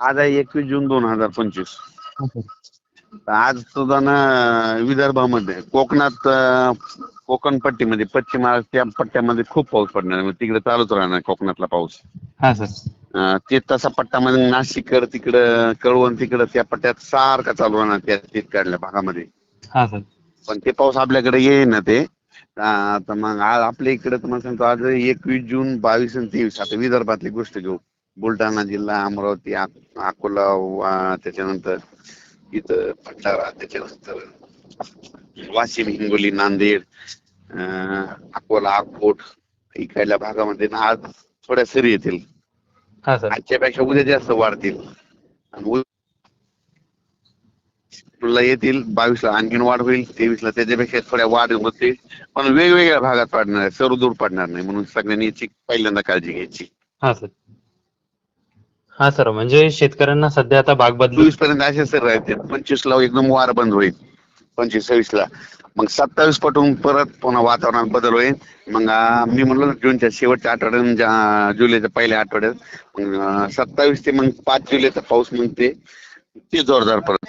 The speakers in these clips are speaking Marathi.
आज आहे एकवीस जून दोन हजार पंचवीस. हा सर आज सुद्धा ना विदर्भामध्ये कोकणात अं, कोकण पट्टीमध्ये पश्चिम महाराष्ट्र पट्ट्यामध्ये खूप पाऊस पडणार आहे. तिकडे चालूच राहणार कोकणातला पाऊस. हा सर. अं, ते तसा पट्टामध्ये नाशिक तिकडं कळवण तिकडं त्या पट्ट्यात सारखा चालू राहणार त्या तिकडल्या भागामध्ये. हा सर. पण ते पाऊस आपल्याकडे येईल ना ते. अं, तर मग आपल्या इकडे तुम्हाला सांगतो आज एकवीस जून बावीस आणि तेवीस आता विदर्भातली गोष्ट घेऊ. बुलढाणा जिल्हा अमरावती अक- अकोला वा- त्याच्यानंतर इथं भंडारा त्याच्यानंतर वाशिम हिंगोली नांदेड अं, अकोला अकोट इकडल्या भागामध्ये ना आज थोड्या सरी येतील. सर. आजच्यापेक्षा उद्या जास्त वाढतील. ला येतील बावीसला आणखीन वाढ होईल तेवीसला त्याच्यापेक्षा थोड्या वाढ होतील. पण वेगवेगळ्या भागात पडणार आहे सर्वदूर पडणार नाही म्हणून सगळ्यांनी याची पहिल्यांदा काळजी घ्यायची. हा सर म्हणजे शेतकऱ्यांना सध्या आता बाग बदलू चोवीसपर्यंत असे सर राहते पंचवीस ला एकदम वार बंद होईल. पंचवीस सव्वीस ला मग सत्तावीस पटून परत पुन्हा वातावरणात बदल होईल. मग मी म्हणलो ना जूनच्या शेवटच्या आठवड्यात म्हणजे, जुलैच्या पहिल्या आठवड्यात. मग सत्तावीस ते मग पाच जुलैचा पाऊस मग ते ते जोरदार परत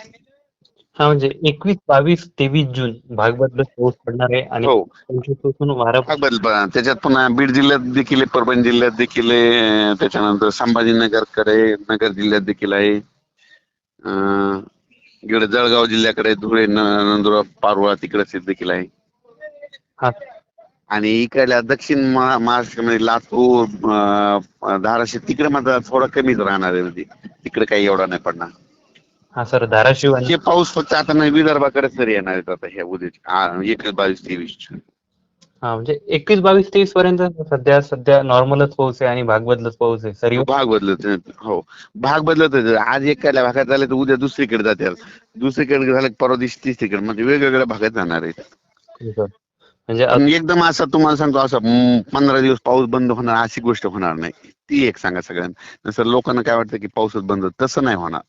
हा म्हणजे एकवीस बावीस तेवीस जून भाग बदलत पाऊस पडणार आहे आणि हो. पंचवीसपासून वारा बदल ब- त्याच्यात पुन्हा बीड जिल्ह्यात देखील आहे परभणी जिल्ह्यात देखील आहे त्याच्यानंतर संभाजीनगरकडे नगर जिल्ह्यात देखील आहे. अं, इकडे जळगाव जिल्ह्याकडे धुळे न- नंदुरबार पारोळा तिकडे देखील आहे. हा. आणि इकडल्या दक्षिण महा- महाराष्ट्रामध्ये लातूर अं, धाराशिव तिकडे मात्र थोडा कमीच राहणार आहे म्हणजे. तिकडे काही एवढा नाही पडणार. हा सर धाराशिव आणि पाऊस फक्त आता नाही विदर्भाकडे तरी येणार आहेत आता ह्या उद्या. एकवीस बावीस तेवीस हा म्हणजे एकवीस बावीस तेवीस पर्यंत सध्या सध्या नॉर्मलच पाऊस आहे आणि भाग बदलत पाऊस आहे. सर भाग बदलत हो भाग बदलत आहे. आज एकाल्या भागात झाले तर उद्या दुसरीकडे जाते. दुसरीकडे झालं की परवा दिवशी तिसरीकडे. म्हणजे वेगवेगळ्या भागात जाणार आहेत. म्हणजे पण एकदम असं तुम्हाला सांगतो असं पंधरा दिवस पाऊस बंद होणार अशी गोष्ट होणार नाही. ती एक सांगा सगळ्यांना. नसर लोकांना काय वाटतं की पाऊसच बंद होतो. तसं नाही होणार.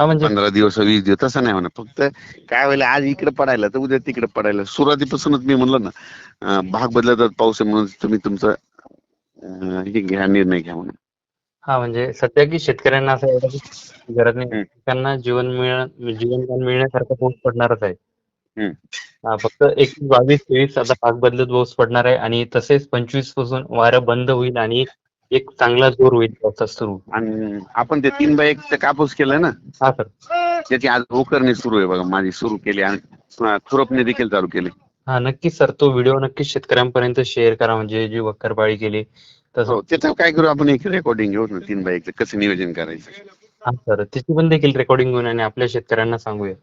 हा म्हणजे? पंधरा दिवस वीस दिवस तसं नाही होणार फक्त काय व्हायला आज इकडे पडायला तर उद्या तिकडे पडायला. सुरुवातीपासूनच मी म्हणलं ना भाग बदलतात पाऊस आहे म्हणून तुम्ही तुमचं हे घ्या निर्णय घ्या म्हणून. हा म्हणजे सध्या की शेतकऱ्यांना असं एवढं गरज नाही. त्यांना जीवन मिळ जीवनदान मिळण्यासारखा पाऊस पडणारच आहे. फक्त एकवीस बावीस तेवीस आता भाग बदलत पाऊस पडणार आहे आणि तसेच पंचवीसपासून वारं बंद होईल आणि एक चांगला जोर होईल पावसात सुरू. आणि आपण ते तीन बाय एक कापूस केलं ना हा सर. त्याची आज उकरणी सुरू आहे बघा माझी सुरू केली आणि खुरपणी देखील चालू केली. हा नक्कीच सर. तो व्हिडिओ नक्कीच शेतकऱ्यांपर्यंत शेअर करा. म्हणजे जी वक्करपाळी केली तसं. हो त्याचं काय करू आपण एक रेकॉर्डिंग घेऊ ना तीन बाय एकचं कसं नियोजन करायचं? हा सर. त्याची पण देखील रेकॉर्डिंग घेऊन आणि आपल्या शेतकऱ्यांना सांगूया.